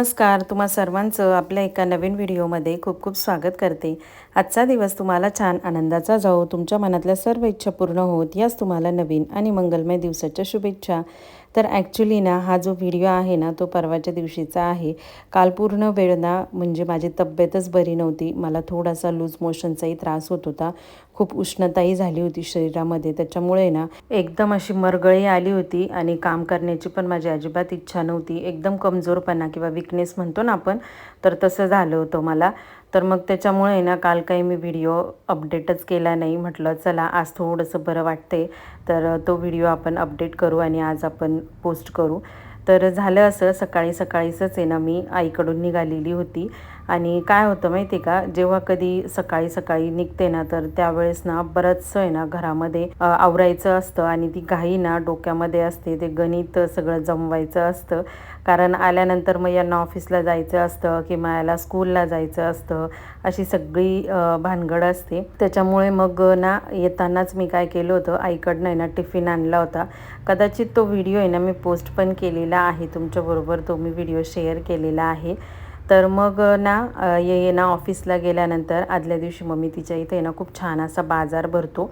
नमस्कार. तुम्हा सर्वांचं आपल्या एका नवीन व्हिडिओमध्ये खूप खूप स्वागत करते. आजचा दिवस तुम्हाला छान आनंदाचा जाओ तुमच्या मनातल्या सर्व इच्छा पूर्ण होत याच तुम्हाला नवीन आणि मंगलमय दिवसाच्या शुभेच्छा. तर ॲक्च्युली ना हा जो व्हिडिओ आहे ना तो परवाच्या दिवशीचा आहे. काल पूर्ण वेळ ना म्हणजे माझी तब्येतच बरी नव्हती. मला थोडासा लूज मोशनचाही त्रास होत होता. खूप उष्णताही झाली होती शरीरामध्ये. त्याच्यामुळे ना एकदम अशी मरगळी आली होती आणि काम करण्याची पण माझी अजिबात इच्छा नव्हती. एकदम कमजोरपणा किंवा विकनेस म्हणतो ना आपण तर तसं झालं होतं मला. तर मग त्याच्यामुळे ना काल काही मी व्हिडिओ अपडेटच केला नाही. म्हटलं चला आज थोडंसं बरं वाटते तर तो व्हिडिओ आपण अपडेट करू आणि आज आपण पोस्ट करू. तर झालं असं सकाळी सकाळीच आहे ना मी आईकडून निघालेली होती. आणि काय होतं माहिती आहे का? जेव्हा कधी सकाळी सकाळी निघते ना तर त्यावेळेस ना बरंचसं आहे ना घरामध्ये आवरायचं असतं आणि ती घाई ना डोक्यामध्ये असते. ते गणित सगळं जमवायचं असतं. कारण आल्यानंतर मग यांना ऑफिसला जायचं असतं किंवा याला स्कूलला जायचं असतं. अशी सगळी भानगड असते. त्याच्यामुळे मग ना येतानाच मी काय केलं होतं आईकडनं आहे ना टिफिन आणला होता. कदाचित तो व्हिडिओ आहे ना मी पोस्ट पण केलेला आहे. तुमच्याबरोबर तो मी व्हिडिओ शेअर केलेला आहे. तर मग ना ये ना ऑफिसला गेल्यानंतर आदल्या दिवशी मग मी तिच्या इथे ना खूप छान असा बाजार भरतो.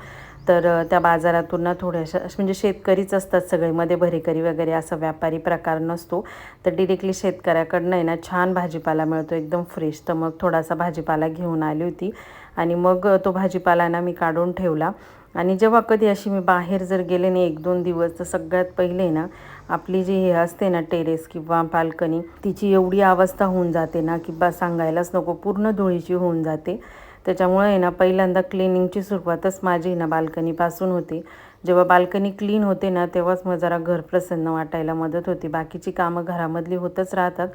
तर त्या बाजारातून ना थोड्याशा म्हणजे शेतकरीच असतात सगळे मध्ये भरेकरी वगैरे असा व्यापारी प्रकार नसतो. तर डिरेक्टली शेतकऱ्याकडनं आहे ना छान भाजीपाला मिळतो एकदम फ्रेश तर मग थोडासा भाजीपाला घेऊन आली होती. आणि मग तो भाजीपाला ना मी काढून ठेवला. आणि जेव्हा कधी अशी मी बाहेर जर गेले नाही एक दोन दिवस तर सगळ्यात पहिले ना आपली जी हे असते ना टेरेस किंवा बाल्कनी तिची एवढी अवस्था होऊन जाते ना की बा सांगायलाच नको पूर्ण धुळीची होऊन जाते. त्याच्यामुळे ना पहिल्यांदा क्लिनिंगची सुरुवातच माझी ना बाल्कनीपासून होते. जेव्हा बाल्कनी क्लीन होते ना तेव्हाच मग जरा घर प्रसन्न वाटायला मदत होती. बाकीची कामं घरामधली होतच राहतात.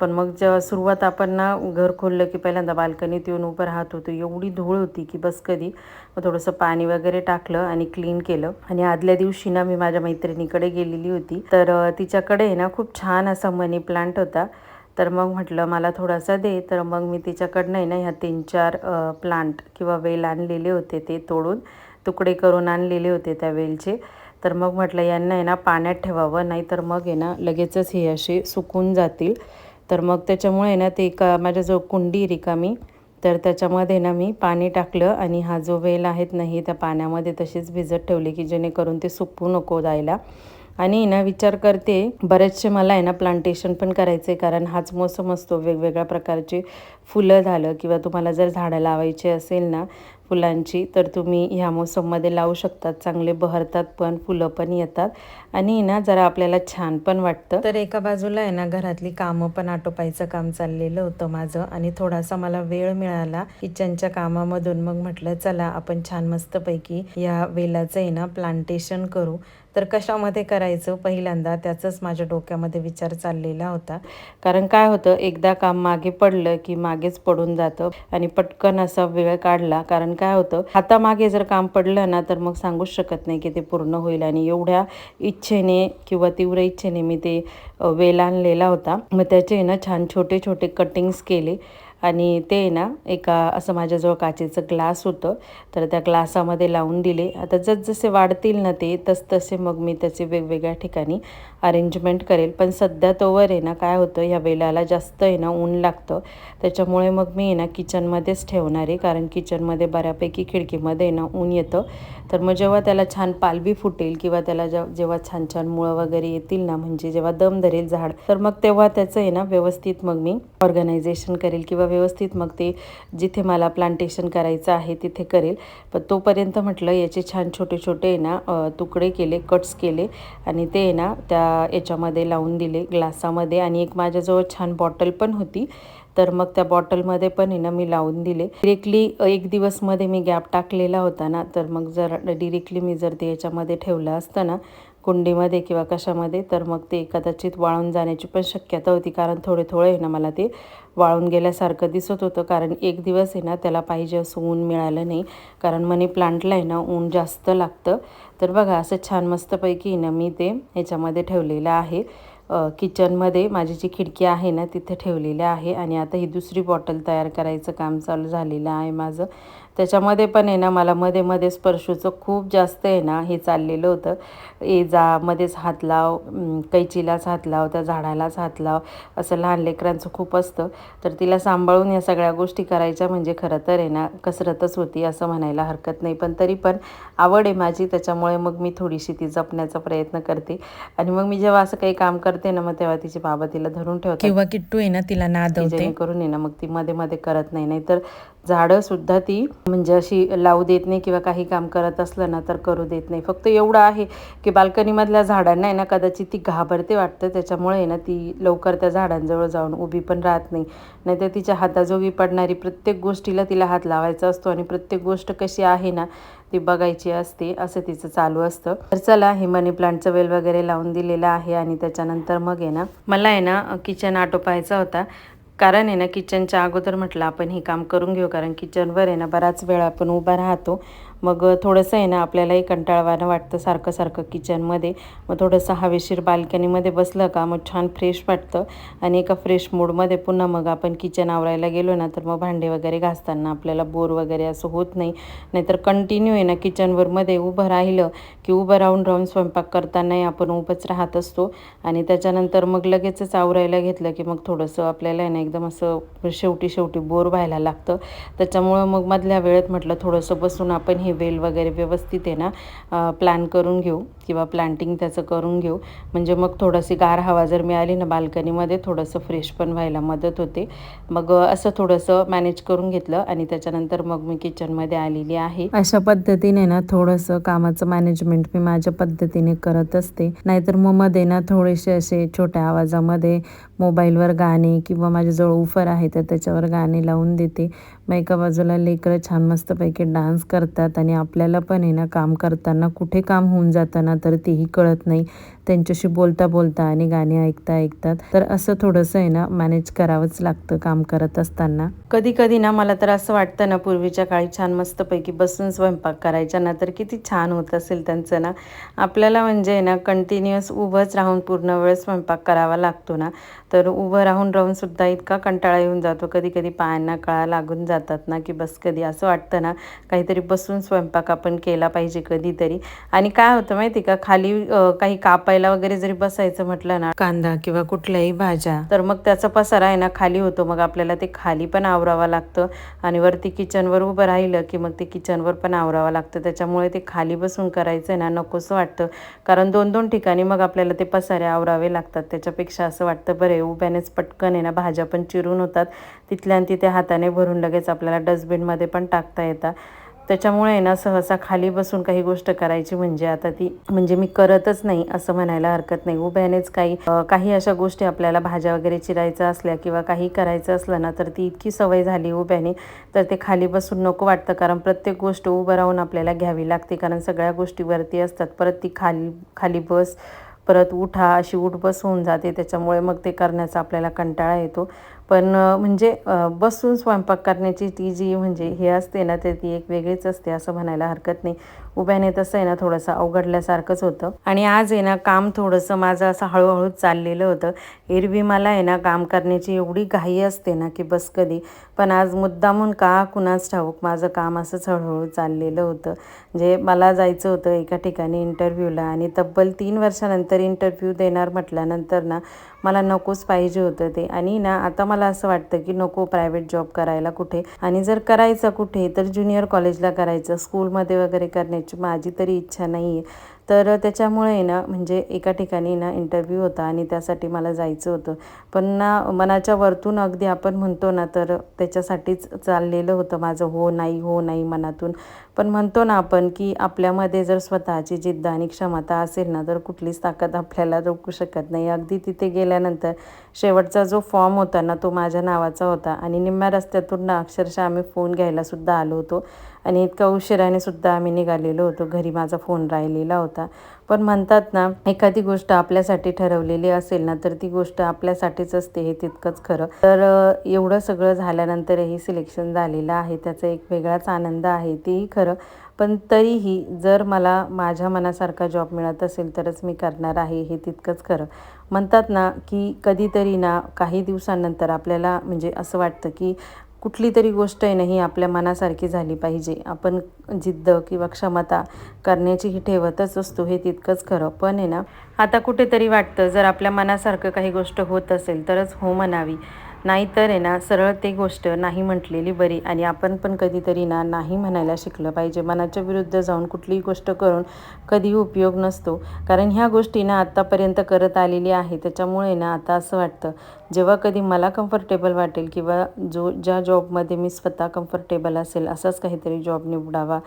पण मग जेव्हा सुरुवात आपण ना घर खोललं की पहिल्यांदा बाल्कनीत येऊन उभं राहत होतो. एवढी धूळ होती की बस कधी मग थोडंसं पाणी वगैरे टाकलं आणि क्लीन केलं. आणि आदल्या दिवशी ना मी माझ्या मैत्रिणीकडे गेलेली होती. तर तिच्याकडे ना खूप छान असा मनी प्लांट होता. तर मग म्हटलं मला थोडासा दे. तर मग मी तिच्याकडनं आहे ना ह्या तीन चार प्लांट किंवा वेल आणलेले होते ते तोडून. तुकडे करून आणलेले होते त्या वेलचे. तर मग म्हटलं यांना आहे ना पाण्यात ठेवावं नाही तर मग आहे ना लगेचच हे असे सुकून जातील. तर मग त्याच्यामुळे ना ते एका माझ्याजवळ कुंडी रिकामी. तर त्याच्यामध्ये ना मी पाणी टाकलं आणि हा जो वेल आहेत नाही त्या पाण्यामध्ये तशीच भिजत ठेवली की जेणेकरून ते सुकू नको जायला. आणि ना विचार करते बरेचसे मला आहे ना प्लांटेशन पण करायचे कारण हाच मोसम असतो वेगवेगळ्या प्रकारचे फुलं झालं किंवा तुम्हाला जर झाडं लावायचे असेल ना फुलांची तर तुम्ही ह्या मोसममध्ये लावू शकतात. चांगले बहरतात पण फुलं पण येतात. आणि ना जरा आपल्याला छान पण वाटतं. तर एका बाजूला आहे ना घरातली कामं पण आटोपायचं काम चाललेलं होतं माझं. आणि थोडासा मला वेळ मिळाला किचनच्या कामामधून. मग म्हटलं चला आपण छान मस्तपैकी या वेलाचं आहे ना प्लांटेशन करू. तर कशामध्ये करायचं? पहिल्यांदा त्याचंच माझ्या डोक्यामध्ये विचार चाललेला होता. कारण काय होतं एकदा काम मागे पडलं की मागेच पडून जातं. आणि पटकन असा वेळ काढला. कारण काय होतं? हातामागे जर काम पडलं ना तर मग सांगूच शकत नाही की ते पूर्ण होईल. आणि एवढ्या इच्छेने किंवा तीव्र इच्छेने मी ते वेल आणलेला होता. मग त्याचे ना छान छोटे छोटे कटिंग्स केले. आणि ते ना एका असं माझ्याजवळ काचेचं ग्लास होतं. तर त्या ग्लासामध्ये लावून दिले. आता जसजसे वाढतील ना ते तसतसे मग मी त्याचे वेगवेगळ्या ठिकाणी अरेंजमेंट करेल. पण सध्या तोवर आहे ना काय होतं ह्या वेलाला जास्त आहे ना ऊन लागतं. त्याच्यामुळे मग मी आहे ना किचनमध्येच ठेवणार आहे. कारण किचनमध्ये बऱ्यापैकी खिडकीमध्ये ना ऊन येतं. तर मग जेव्हा त्याला छान पालवी फुटेल किंवा त्याला जेव्हा छान छान मुळं वगैरे येतील ना म्हणजे जेव्हा दम धरेल झाड तर मग तेव्हा त्याचं आहे ना व्यवस्थित मग मी ऑर्गनायझेशन करेल किंवा व्यवस्थित मग ते जिथे मला प्लांटेशन करायचं आहे तिथे करेल. पण तोपर्यंत म्हटलं याचे छान छोटे छोटे ना तुकडे केले कट्स केले आणि ते ना त्या याच्यामध्ये लावून दिले ग्लासामध्ये आणि एक माझ्याजवळ छान बॉटल पण होती. तर मग त्या बॉटलमध्ये पण आहे ना मी लावून दिले. डिरेक्टली एक दिवसमध्ये मी गॅप टाकलेला होता ना तर मग जर डिरेक्टली मी जर ते याच्यामध्ये ठेवलं असतं ना कुंडीमध्ये किंवा कशामध्ये तर मग ते कदाचित वाळून जाण्याची पण शक्यता होती. कारण थोडे थोडे आहे ना मला ते वाळून गेल्यासारखं दिसत होतं. कारण एक दिवस आहे ना त्याला पाहिजे असं ऊन मिळालं नाही. कारण मनी प्लांटला आहे ना ऊन जास्त लागतं. तर बघा असं छान मस्तपैकी ना मी ते ह्याच्यामध्ये ठेवलेलं आहे. किचनमध्ये माझी जी खिडकी आहे ना तिथे ठेवलेली आहे आणि आता ही दुसरी बॉटल तयार करायचं काम चालू झालेलं आहे माझं. त्याच्यामध्ये पण आहे ना मला मध्ये मध्ये स्पर्शूचं खूप जास्त आहे ना हे चाललेलं होतं. ए जा मध्येच हात लाव कैचीलाच हात लाव त्या झाडालाच हात लाव असं लहान लेकरांचं खूप असतं. तर तिला सांभाळून या सगळ्या गोष्टी करायच्या म्हणजे खरं तर आहे ना कसरतच होती असं म्हणायला हरकत नाही. पण तरी पण आवड आहे माझी त्याच्यामुळे मग मी थोडीशी ती जपण्याचा प्रयत्न करते. आणि मग मी जेव्हा असं काही काम करते ना मग तेव्हा तिचे बाबा तिला धरून ठेवतात. किंवा किट्टू आहे ना तिला नादवते. आहे ना मग ती मध्ये मध्ये करत नाही. नाहीतर झाडंसुद्धा ती म्हणजे अशी लावू देत नाही किंवा काही काम करत असलं ना तर करू देत नाही. फक्त एवढं आहे की बाल्कनीमधल्या झाडांना आहे ना कदाचित ती घाबरते वाटतं. त्याच्यामुळे आहे ना ती लवकर त्या झाडांजवळ जाऊन उभी पण राहत नाही. नाहीतर तिच्या हाताजोगी पडणारी प्रत्येक गोष्टीला तिला हात लावायचा असतो आणि प्रत्येक गोष्ट कशी आहे ना ती बघायची असते. असं तिचं चालू असतं. तर चला हे मनी प्लांटचं वेल वगैरे लावून दिलेलं आहे आणि त्याच्यानंतर मग आहे ना मला आहे ना किचन आटोपायचा होता. कारण आहे ना किचनच्या अगोदर म्हटलं आपण हे काम करून घेऊ कारण किचनवर आहे ना बराच वेळ आपण उभा राहतो. मग थोडंसं आहे ना आपल्यालाही कंटाळवाणं वाटतं सारखं सारखं किचनमध्ये. मग थोडंसं हवेशीर बाल्कनीमध्ये बसलं का मग छान फ्रेश वाटतं. आणि एका फ्रेश मूडमध्ये पुन्हा मग आपण किचन आवरायला गेलो ना तर मग भांडे वगैरे घासताना आपल्याला बोर वगैरे असं होत नाही. नाहीतर कंटिन्यू आहे ना किचनवरमध्ये उभं राहिलं की उभं राहून राहून स्वयंपाक करतानाही आपण उभंच राहत असतो. आणि त्याच्यानंतर मग लगेचच आवरायला घेतलं की मग थोडंसं आपल्याला आहे ना एकदम असं शेवटी शेवटी बोर व्हायला लागतं. त्याच्यामुळं मग मधल्या वेळेत म्हटलं थोडंसं बसून आपण हे वेल वगैरे व्यवस्थित आहे ना प्लॅन करून घेऊ किंवा प्लांटिंग त्याचं करून घेऊ. म्हणजे मग थोडीशी गार हवा जर मिळाली ना बाल्कनीमध्ये थोडंसं फ्रेश पण व्हायला मदत होते. मग असं थोडंसं मॅनेज करून घेतलं आणि त्याच्यानंतर मग मी किचनमध्ये आलेली आहे. अशा पद्धतीने ना थोडंसं कामाचं मॅनेजमेंट मी माझ्या पद्धतीने करत असते. नाहीतर मग मध्ये ना थोडेसे असे छोट्या आवाजामध्ये मोबाईलवर गाणे किंवा माझ्याजवळ उफर आहे तर त्याच्यावर गाणे लावून देते. मग एका बाजूला लेकरं छान मस्तपैकी डान्स करतात आणि आपल्याला पण आहे ना काम करताना कुठे काम होऊन जातं ना तर तेही कळत नाही. त्यांच्याशी बोलता बोलता आणि गाणी ऐकता ऐकतात. तर असं थोडंसं आहे ना मॅनेज करावंच लागतं काम करत असताना. कधी कधी ना मला तर असं वाटतं ना पूर्वीच्या काळी छान मस्तपैकी बसून स्वयंपाक करायच्या ना तर किती छान होत असेल त्यांचं ना. आपल्याला म्हणजे ना कंटिन्युअस उभंच राहून पूर्ण वेळ स्वयंपाक करावा लागतो ना. तर उभं राहून राहून सुद्धा इतका कंटाळा येऊन जातो. कधी कधी पायांना कळा लागून जातो. जातात ना की बस कधी असं वाटतं ना काहीतरी बसून स्वयंपाक आपण केला पाहिजे कधीतरी. आणि काय होतं माहिती का खाली काही कापायला वगैरे जरी बसायचं म्हटलं ना कांदा किंवा कुठल्याही भाज्या तर मग त्याचा पसारा आहे ना खाली होतो. मग आपल्याला ते खाली पण आवरावं लागतं आणि वरती किचनवर उभं राहिलं की मग ते किचनवर पण आवरावं लागतं. त्याच्यामुळे ते खाली बसून करायचं ना नकोसं वाटतं. कारण दोन दोन ठिकाणी मग आपल्याला ते पसारे आवरावे लागतात. त्याच्यापेक्षा असं वाटतं बरं आहे, उभ्यानेच पटकन आहे ना भाज्या पण चिरून होतात. तिथल्या आणि तिथे हाताने भरून लगेच आपल्याला डस्टबिनमध्ये पण टाकता येतात. त्याच्यामुळे ना सहसा खाली बसून काही गोष्ट करायची म्हणजे आता ती म्हणजे मी करतच नाही असं म्हणायला हरकत नाही. उभ्यानेच काही काही अशा गोष्टी आपल्याला भाज्या वगैरे चिरायच्या असल्या किंवा काही करायचं असलं ना तर ती इतकी सवय झाली उभ्याने तर ते खाली बसून नको वाटतं. कारण प्रत्येक गोष्ट उभं राहून आपल्याला घ्यावी लागते. कारण सगळ्या गोष्टीवरती असतात. परत ती खाली खाली बस परत उठा अशी उठ बस होऊन जाते. त्याच्यामुळे मग ते करण्याचा आपल्याला कंटाळा येतो. पण म्हणजे बसून स्वयंपाक करण्याची ती जी म्हणजे हे असते ना तर ती एक वेगळीच असते असं म्हणायला हरकत नाही. उभ्याने तसं आहे ना थोडंसं अवघडल्यासारखंच होतं. आणि आज आहे ना काम थोडंसं माझं असं हळूहळू चाललेलं होतं. एरवी मला आहे ना काम करण्याची एवढी घाई असते ना की बस कधी. पण आज मुद्दामून का कुणाच ठाऊक माझं काम असंच हळूहळू चाललेलं होतं. जे मला जायचं होतं एका ठिकाणी इंटरव्ह्यूला आणि तब्बल तीन वर्षानंतर इंटरव्ह्यू देणार म्हटल्यानंतर ना मला नकोच पाहिजे होतं ते. आणि ना आता मला असं वाटतं की नको प्रायव्हेट जॉब करायला कुठे. आणि जर करायचं कुठे तर ज्युनियर कॉलेजला करायचं स्कूलमध्ये वगैरे करण्याची माझी तरी इच्छा नाही आहे तर त्याच्यामुळे ना म्हणजे एका ठिकाणी ना इंटरव्ह्यू होता आणि त्यासाठी मला जायचं होतं. पण ना मनाच्या वरतून अगदी आपण म्हणतो ना तर त्याच्यासाठीच चाललेलं होतं माझं हो नाही हो नाही मनातून. पण म्हणतो ना आपण की आपल्यामध्ये जर स्वतःची जिद्द आणि क्षमता असेल ना तर कुठलीच ताकद आपल्याला रोखू शकत नाही. अगदी तिथे गेल्यानंतर शेवटचा जो फॉर्म होता ना तो माझ्या नावाचा होता. आणि निम्म्या रस्त्यातून ना अक्षरशः आम्ही फोन घ्यायलासुद्धा आलो होतो. आणि इतका उशिराने सुद्धा आम्ही निघालेलो होतो. घरी माझा फोन राहिलेला होता. पण म्हणतात ना एखादी गोष्ट आपल्यासाठी ठरवलेली असेल ना तर ती गोष्ट आपल्यासाठीच असते हे तितकंच खरं. तर एवढं सगळं झाल्यानंतरही सिलेक्शन झालेलं आहे. त्याचा एक वेगळाच आनंद आहे तेही खरं. पण तरीही जर मला माझ्या मनासारखा जॉब मिळत असेल तरच मी करणार आहे हे तितकंच खरं. म्हणतात ना की कधीतरी ना काही दिवसांनंतर आपल्याला म्हणजे असं वाटतं की कुठली तरी गोष्ट आहे ना ही आपल्या मनासारखी झाली पाहिजे. आपण जिद्द किंवा क्षमता करण्याची ही ठेवतच असतो हे तितकंच खरं. पण आहे ना आता कुठेतरी वाटतं जर आपल्या मनासारखं काही गोष्ट होत असेल तरच हो म्हणावी. नाहीतर आहे ना सरळ ते गोष्ट नाही म्हटलेली बरी आणि आपण पण कधीतरी ना नाही म्हणायला शिकलं पाहिजे. मनाच्या विरुद्ध जाऊन कुठलीही गोष्ट करून कधीही उपयोग नसतो. कारण ह्या गोष्टी ना आत्तापर्यंत करत आलेली आहे त्याच्यामुळे ना आता असं वाटतं जेव्हा कधी मला कम्फर्टेबल वाटेल किंवा जो ज्या जॉबमध्ये मी स्वतः कम्फर्टेबल असेल असाच काहीतरी जॉब निवडावा.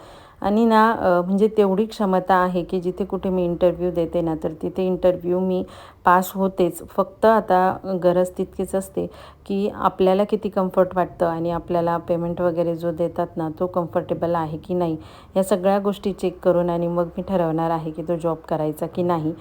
आणि ना म्हणजे तेवढी क्षमता आहे की जिथे कुठे मी इंटरव्ह्यू देते ना तर तिथे इंटरव्ह्यू मी पास होतेच. फक्त आता गरज तितकीच असते की आपल्याला किती कम्फर्ट वाटतं आणि आपल्याला पेमेंट वगैरे जो देतात ना तो कम्फर्टेबल आहे की नाही या सगळ्या गोष्टी चेक करून आणि मग मी ठरवणार आहे की तो जॉब करायचा की नाही.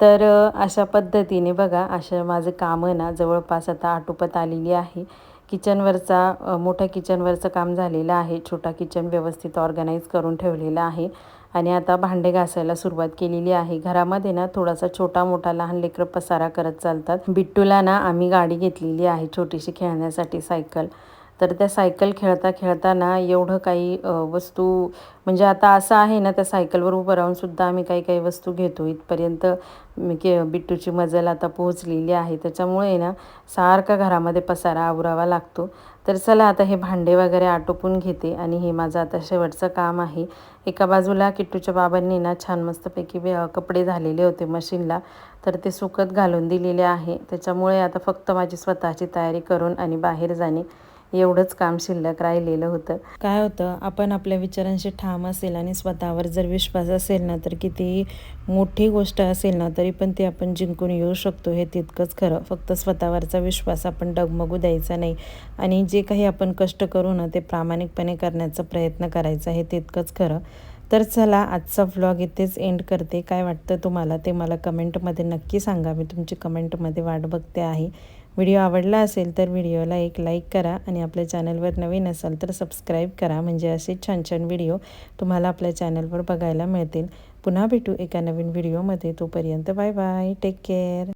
तर अशा पद्धतीने बघा अशा माझं कामं ना जवळपास आता आटोपत आलेली आहे. किचनवरचा मोठ्या किचनवरचं काम झालेलं आहे. छोटा किचन व्यवस्थित ऑर्गनाईज करून ठेवलेला आहे. आणि आता भांडे घासायला सुरुवात केलेली आहे. घरामध्ये ना थोडासा छोटा मोठा लहान लेकरं पसारा करत चालतात. बिट्टूला ना आम्ही गाडी घेतलेली आहे छोटीशी खेळण्यासाठी सायकल. तर त्या सायकल खेळता खेळताना एवढं काही वस्तू म्हणजे आता असं आहे ना त्या सायकलवर उभं राहूनसुद्धा आम्ही काही काही वस्तू घेतो. इथपर्यंत मी के बिट्टूची मजल आता पोहोचलेली आहे. त्याच्यामुळे ना सारखा घरामध्ये पसारा आवरावा लागतो. तर चला आता हे भांडे वगैरे आटोपून घेते आणि हे माझं आता शेवटचं काम आहे. एका बाजूला किट्टूच्या बाबांनी ना छान मस्तपैकी कपडे झालेले होते मशीनला. तर ते सुकत घालून दिलेले आहे. त्याच्यामुळे आता फक्त माझी स्वतःची तयारी करून आणि बाहेर जाणे. एवढंच काम शिल्लक राहिलेलं होतं. काय होतं आपण आपल्या विचारांशी ठाम असेल आणि स्वतःवर जर विश्वास असेल ना तर कितीही मोठी गोष्ट असेल ना तरी पण ती आपण जिंकून येऊ शकतो हे तितकंच खरं. फक्त स्वतःवरचा विश्वास आपण डगमगू द्यायचा नाही. आणि जे काही आपण कष्ट करू ना ते प्रामाणिकपणे करण्याचा प्रयत्न करायचा हे तितकंच खरं. तर चला आजचा व्लॉग इथेच एंड करते. काय वाटतं तुम्हाला ते मला कमेंटमध्ये नक्की सांगा. मी तुमची कमेंटमध्ये वाट बघते आहे. व्हिडिओ आवडला असेल तर व्हिडिओला एक लाईक करा आणि आपल्या चॅनलवर नवीन असाल तर सबस्क्राईब करा. म्हणजे असे छान छान व्हिडिओ तुम्हाला आपल्या चॅनलवर बघायला मिळतील. पुन्हा भेटू एका नवीन व्हिडिओमध्ये. तोपर्यंत बाय बाय. Take care.